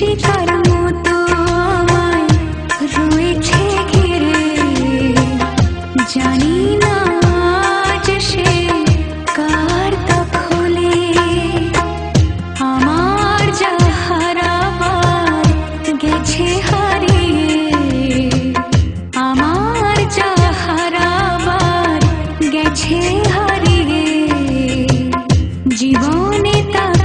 শিকার মতো আমায় রয়েছে জানি না আজ সে কার খোলে আমার যা হারাবার গেছে হারিয়ে। আমার যা গেছে হারিয়ে। জীবনে তা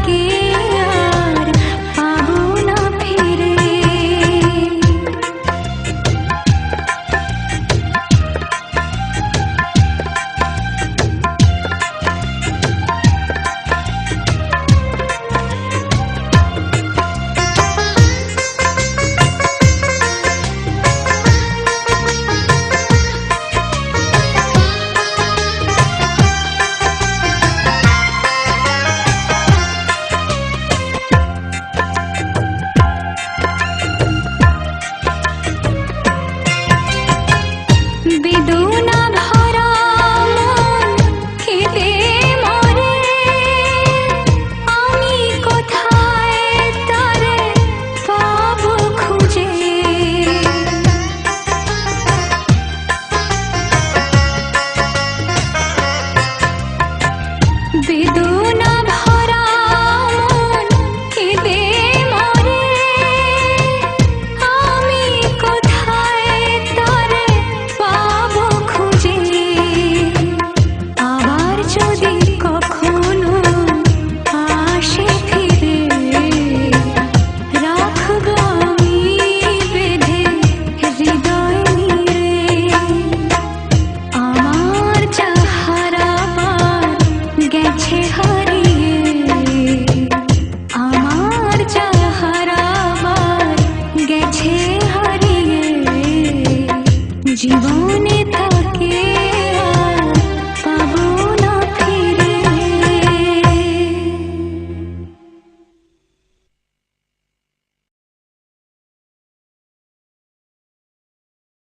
Chimbone